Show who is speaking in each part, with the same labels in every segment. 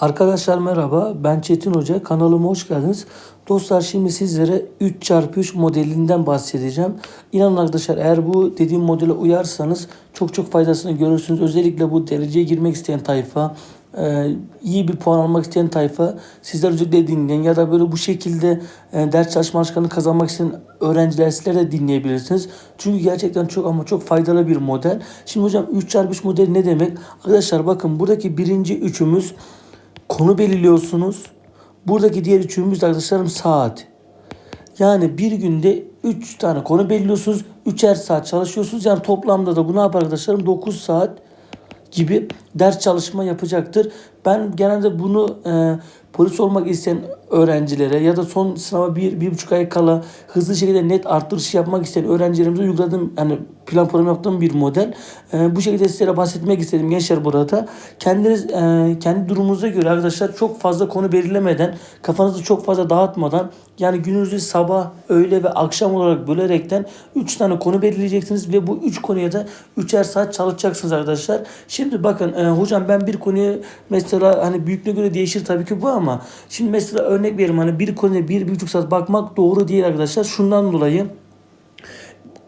Speaker 1: Arkadaşlar merhaba ben Çetin Hoca kanalıma hoş geldiniz. Dostlar şimdi sizlere 3x3 modelinden bahsedeceğim. İnanın arkadaşlar eğer bu dediğim modele uyarsanız çok çok faydasını görürsünüz. Özellikle bu dereceye girmek isteyen tayfa e, iyi bir puan almak isteyen tayfa sizler özellikle dinleyin ya da böyle bu şekilde e, ders çalışma alışkanlığı kazanmak isteyen öğrenciler sizler de dinleyebilirsiniz. Çünkü gerçekten çok ama çok faydalı bir model. Şimdi hocam 3x3 modeli ne demek? Arkadaşlar bakın buradaki birinci üçümüz konu belirliyorsunuz. Buradaki diğer üçümüz arkadaşlarım saat. Yani bir günde 3 tane konu belirliyorsunuz. 3'er saat çalışıyorsunuz. Yani toplamda da bu ne yapar arkadaşlarım? 9 saat gibi ders çalışma yapacaktır. Ben genelde bunu e, polis olmak isteyen öğrencilere ya da son sınava bir, bir buçuk ay kala hızlı şekilde net arttırış yapmak isteyen öğrencilerimize uyguladığım yani plan program yaptığım bir model. E, bu şekilde sizlere bahsetmek istedim gençler burada. Kendiniz e, kendi durumunuza göre arkadaşlar çok fazla konu belirlemeden kafanızı çok fazla dağıtmadan yani gününüzü sabah, öğle ve akşam olarak bölerekten 3 tane konu belirleyeceksiniz ve bu 3 konuya da 3'er saat çalışacaksınız arkadaşlar. Şimdi bakın e, hocam ben bir konuyu mesela hani büyüklüğüne göre değişir tabii ki bu ama şimdi mesela örnek verim hani bir konuya bir buçuk saat bakmak doğru değil arkadaşlar. Şundan dolayı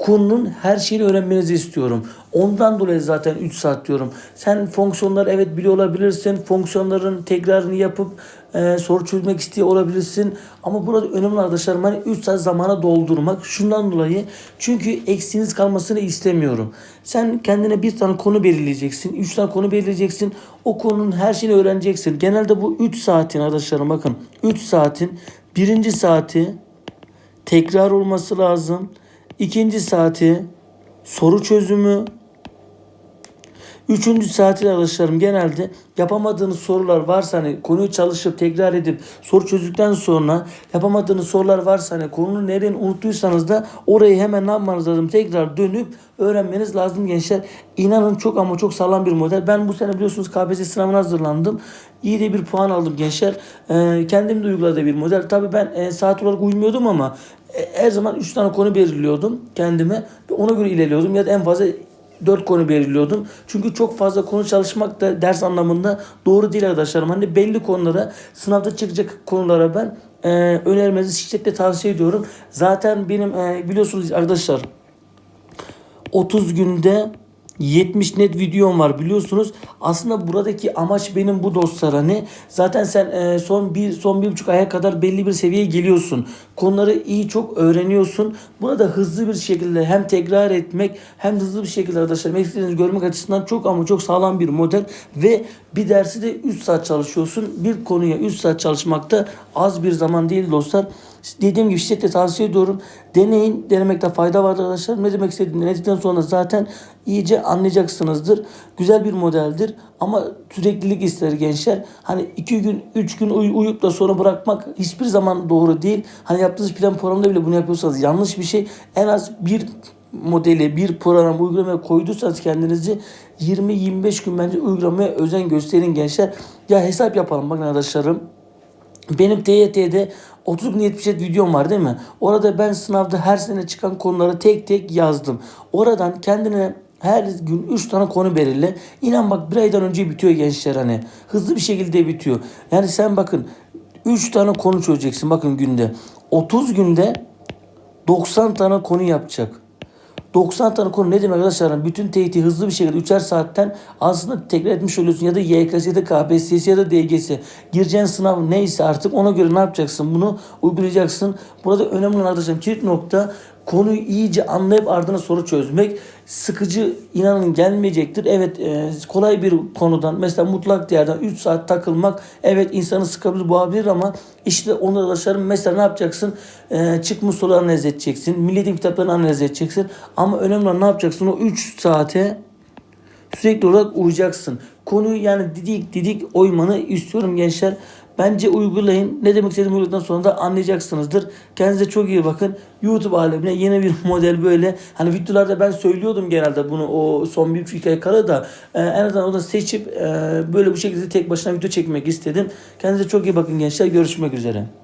Speaker 1: konunun her şeyini öğrenmenizi istiyorum. Ondan dolayı zaten 3 saat diyorum. Sen fonksiyonları evet biliyor olabilirsin. Fonksiyonların tekrarını yapıp e, soru çözmek istiyor olabilirsin. Ama burada önemli arkadaşlarım hani 3 saat zamana doldurmak. Şundan dolayı çünkü eksiğiniz kalmasını istemiyorum. Sen kendine bir tane konu belirleyeceksin. 3 tane konu belirleyeceksin. O konunun her şeyini öğreneceksin. Genelde bu 3 saatin arkadaşlarım bakın. 3 saatin birinci saati tekrar olması lazım. İkinci saati soru çözümü. Üçüncü saati arkadaşlarım genelde yapamadığınız sorular varsa hani konuyu çalışıp tekrar edip soru çözdükten sonra yapamadığınız sorular varsa hani konunun nereni unuttuysanız da orayı hemen ne yapmanız lazım? Tekrar dönüp öğrenmeniz lazım gençler. İnanın çok ama çok sağlam bir model. Ben bu sene biliyorsunuz KPSS sınavına hazırlandım. İyi de bir puan aldım gençler. Ee, kendim de uyguladığı bir model. Tabii ben e, saat olarak uymuyordum ama e, her zaman 3 tane konu belirliyordum kendime. Ona göre ilerliyordum ya da en fazla 4 konu belirliyordum. Çünkü çok fazla konu çalışmak da ders anlamında doğru değil arkadaşlarım. Hani belli konulara, sınavda çıkacak konulara ben e, önermenizi şiddetle tavsiye ediyorum. Zaten benim e, biliyorsunuz arkadaşlar 30 günde 70 net videom var biliyorsunuz. Aslında buradaki amaç benim bu dostlara ne? Zaten sen e, son bir son bir buçuk aya kadar belli bir seviyeye geliyorsun. Konuları iyi çok öğreniyorsun. Burada hızlı bir şekilde hem tekrar etmek hem hızlı bir şekilde arkadaşlar eksiklerinizi görmek açısından çok ama çok sağlam bir model ve bir dersi de 3 saat çalışıyorsun. Bir konuya 3 saat çalışmakta az bir zaman değil dostlar. Dediğim gibi şiddetle tavsiye ediyorum. Deneyin. Denemekte fayda var arkadaşlar. Ne demek istediğimi denedikten sonra zaten iyice anlayacaksınızdır. Güzel bir modeldir. Ama süreklilik ister gençler. Hani iki gün, üç gün uy- uyuyup da sonra bırakmak hiçbir zaman doğru değil. Hani yaptığınız plan programda bile bunu yapıyorsanız yanlış bir şey. En az bir modeli, bir program uygulamaya koyduysanız kendinizi 20-25 gün bence uygulamaya özen gösterin gençler. Ya hesap yapalım bakın arkadaşlarım. Benim TYT'de 30 gün 77 videom var değil mi? Orada ben sınavda her sene çıkan konuları tek tek yazdım. Oradan kendine her gün 3 tane konu belirle. İnan bak bir aydan önce bitiyor gençler hani. Hızlı bir şekilde bitiyor. Yani sen bakın 3 tane konu çözeceksin bakın günde. 30 günde 90 tane konu yapacak. 90 tane konu ne demek arkadaşlar? Bütün TYT hızlı bir şekilde 3'er saatten aslında tekrar etmiş oluyorsun. Ya da YKS ya da KPSS ya da DGS. Gireceğin sınav neyse artık ona göre ne yapacaksın? Bunu uygulayacaksın. Burada önemli arkadaşlar kilit nokta konuyu iyice anlayıp ardına soru çözmek. Sıkıcı inanın gelmeyecektir. Evet e, kolay bir konudan mesela mutlak değerden 3 saat takılmak evet insanı sıkabilir boğabilir ama işte onu arkadaşlarım mesela ne yapacaksın? E, çıkmış soruları analiz edeceksin. Milli Eğitim kitaplarını analiz edeceksin. Ama önemli olan ne yapacaksın? O 3 saate sürekli olarak uyacaksın. Konuyu yani didik didik oymanı istiyorum gençler. Bence uygulayın. Ne demek istediğimi uyguladıktan sonra da anlayacaksınızdır. Kendinize çok iyi bakın. YouTube alemine yeni bir model böyle. Hani videolarda ben söylüyordum genelde bunu o son bir iki ay kala da e, en azından onu seçip e, böyle bu şekilde tek başına video çekmek istedim. Kendinize çok iyi bakın gençler. Görüşmek üzere.